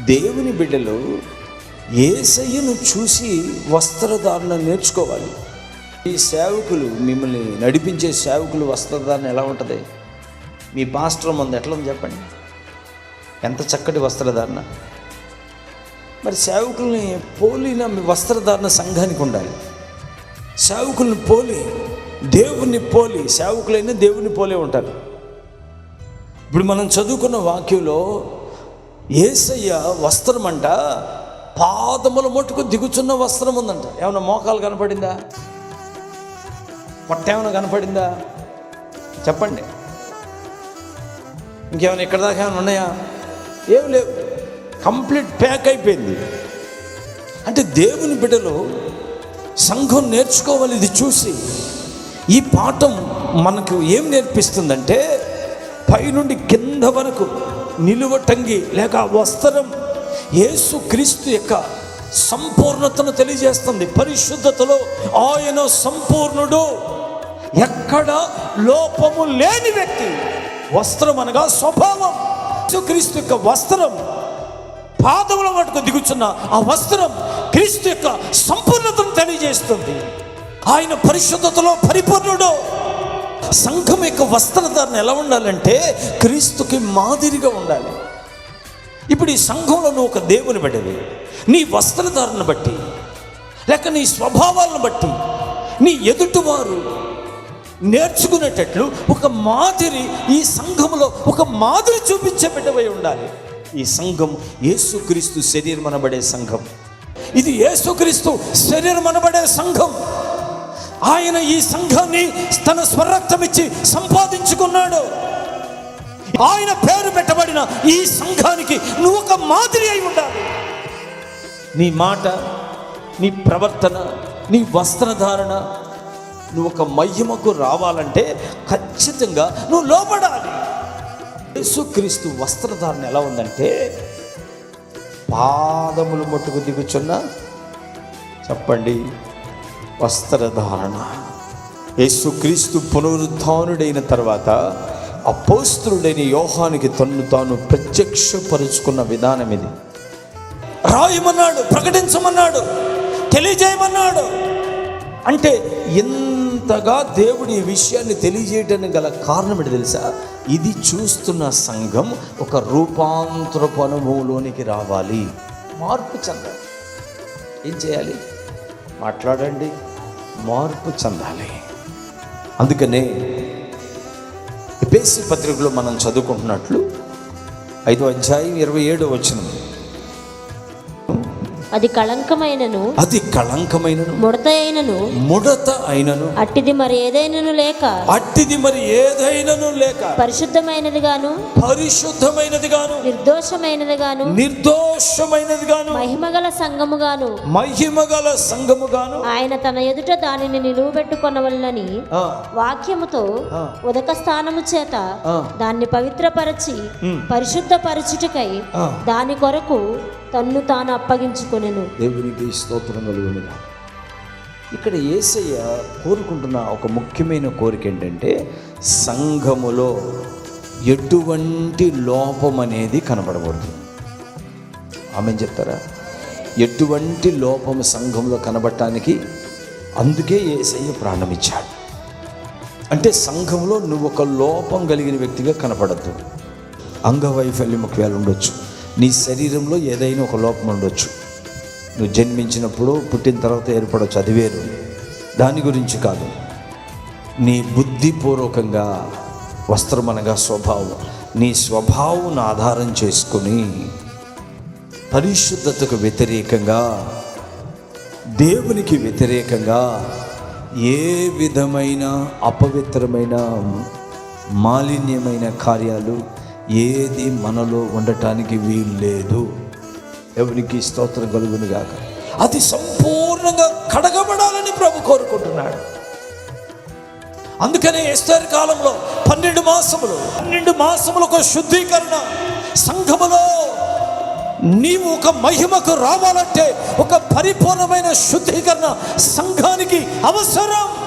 దేవుని బిడ్డలు ఏసయ్యను చూసి వస్త్రధారణ నేర్చుకోవాలి. ఈ సేవకులు మిమ్మల్ని నడిపించే సేవకులు వస్త్రధారణ ఎలా ఉంటుంది? మీ పాస్టర్ ముందు ఎట్లా ఉంది చెప్పండి. ఎంత చక్కటి వస్త్రధారణ. మరి సేవకుల్ని పోలిన మీ వస్త్రధారణ సంఘానికి ఉండాలి. సేవకుల్ని పోలి దేవుణ్ణి పోలి సేవకులైనా దేవుని పోలే ఉంటారు. ఇప్పుడు మనం చదువుకున్న వాక్యంలో ఏసయ్య వస్త్రం అంట పాదముల మట్టుకు దిగుచున్న వస్త్రం ఉందంట ఏమైనా మోకాలు కనపడిందా? పొట్ట ఏమైనా కనపడిందా? చెప్పండి. ఇంకేమైనా ఇక్కడ దాకా ఏమైనా ఉన్నాయా? ఏం లేవు. కంప్లీట్ ప్యాక్ అయిపోయింది. అంటే దేవుని బిడ్డలు సంఘం నేర్చుకోవాలి ఇది చూసి ఈ పాఠం మనకు ఏం నేర్పిస్తుందంటే పైనుండి కింద వరకు నిలువటంగి లేక వస్త్రం యేసు క్రీస్తు యొక్క సంపూర్ణతను తెలియజేస్తుంది. పరిశుద్ధతలో ఆయన సంపూర్ణుడు. ఎక్కడ లోపము లేని వ్యక్తి. వస్త్రం అనగా స్వభావం. క్రీస్తు యొక్క వస్త్రం. పాదముల మటుకు దిగుచున్న ఆ వస్త్రం క్రీస్తు యొక్క సంపూర్ణతను తెలియజేస్తుంది. ఆయన పరిశుద్ధతలో పరిపూర్ణుడు. సంఘం యొక్క వస్త్రధారణ ఎలా ఉండాలంటే క్రీస్తుకి మాదిరిగా ఉండాలి. ఇప్పుడు ఈ సంఘంలో నువ్వు ఒక దేవుని బట్టి నీ వస్త్రధారణ బట్టి లేక నీ స్వభావాలను బట్టి నీ ఎదుటివారు నేర్చుకునేటట్లు ఒక మాదిరి ఈ సంఘంలో ఒక మాదిరి చూపించే బిడ్డవై ఉండాలి. ఈ సంఘం యేసుక్రీస్తు శరీరం అనబడే సంఘం. ఇది యేసుక్రీస్తు శరీరం అనబడే సంఘం. ఆయన ఈ సంఘాన్ని తన స్వరక్తం ఇచ్చి సంపాదించుకున్నాడు. ఆయన పేరు పెట్టబడిన ఈ సంఘానికి నువ్వు ఒక మాదిరి అయి ఉండాలి. నీ మాట నీ ప్రవర్తన నీ వస్త్రధారణ నువ్వు ఒక మహిమకు రావాలంటే ఖచ్చితంగా నువ్వు లోపడాలి యేసుక్రీస్తు వస్త్రధారణ ఎలా ఉందంటే పాదములు మట్టుకు దిగుచున్న చెప్పండి. వస్త్రధారణ. యేసుక్రీస్తు పునరుద్ధానుడైన తర్వాత అపోస్తుడైన యోహానికి తన్ను తాను ప్రత్యక్షపరుచుకున్న విధానం ఇది. రాయమన్నాడు ప్రకటించమన్నాడు తెలియజేయమన్నాడు. అంటే ఇంతగా దేవుడు ఈ విషయాన్ని తెలియజేయడానికి గల కారణం ఏంటి తెలుసా? ఇది చూస్తున్న సంఘం ఒక రూపాంతరపు అనుభవంలోనికి రావాలి. మార్పు చెందాలి. ఏం చేయాలి? మాట్లాడండి మార్పు చెందాలి. అందుకనే ఎపేసి పత్రికలో మనం చదువుకుంటున్నట్లు ఐదో అధ్యాయం ఇరవై ఏడు వచ్చింది అది కళంకమైనను. అది కళంకమైనను. ముడత అయినను. ముడత అయినను. అట్టిది మరి ఏదైనను లేక. అట్టిది మరి ఏదైనను లేక. పరిశుద్ధమైనది గాను పరిశుద్ధమైనది గాను నిర్దోషమైనది గాను నిర్దోషమైనది గాను మహిమగల సంఘము గాను మహిమ గల సంఘము గాను ఆయన తన ఎదుట దానిని నిలువబెట్టుకొనవలనని వాక్యముతో. ఉదక స్థానము చేత. దాన్ని పవిత్రపరచి. పరిశుద్ధపరచుటకై. దాని కొరకు తన్ను తాను అప్పగించుకొనెను. దేవునికి స్తోత్రం కలుగునుగా. ఇక్కడ ఏసయ్య కోరుకుంటున్న ఒక ముఖ్యమైన కోరిక ఏంటంటే సంఘములో ఎటువంటి లోపం అనేది కనబడకూడదు. ఆమె చెప్తారా? ఎటువంటి లోపం సంఘంలో కనబడటానికి అందుకే ఏసయ్య ప్రాణం ఇచ్చాడు అంటే సంఘంలో నువ్వు ఒక లోపం కలిగిన వ్యక్తిగా కనపడద్దు. అంగవైఫల్యం ఒకవేళ ఉండొచ్చు. నీ శరీరంలో ఏదైనా ఒక లోపం ఉండొచ్చు. నువ్వు జన్మించినప్పుడు పుట్టిన తర్వాత ఏర్పడవచ్చు అది వేరు. దాని గురించి కాదు. నీ బుద్ధిపూర్వకంగా వస్త్రం అనగా స్వభావం. నీ స్వభావం ఆధారం చేసుకొని పరిశుద్ధతకు వ్యతిరేకంగా దేవునికి వ్యతిరేకంగా ఏ విధమైన అపవిత్రమైన మాలిన్యమైన కార్యాలు ఏది మనలో ఉండటానికి వీలు లేదు ఎవరికి స్తోత్రం కలుగును గాక. అది సంపూర్ణంగా కడగబడాలని ప్రభు కోరుకుంటున్నాడు. అందుకనే ఎస్తర్ కాలంలో పన్నెండు మాసములు పన్నెండు మాసములకు శుద్ధీకరణ సంఘములో నీవు ఒక మహిమకు రావాలంటే ఒక పరిపూర్ణమైన శుద్ధీకరణ సంఘానికి అవసరం.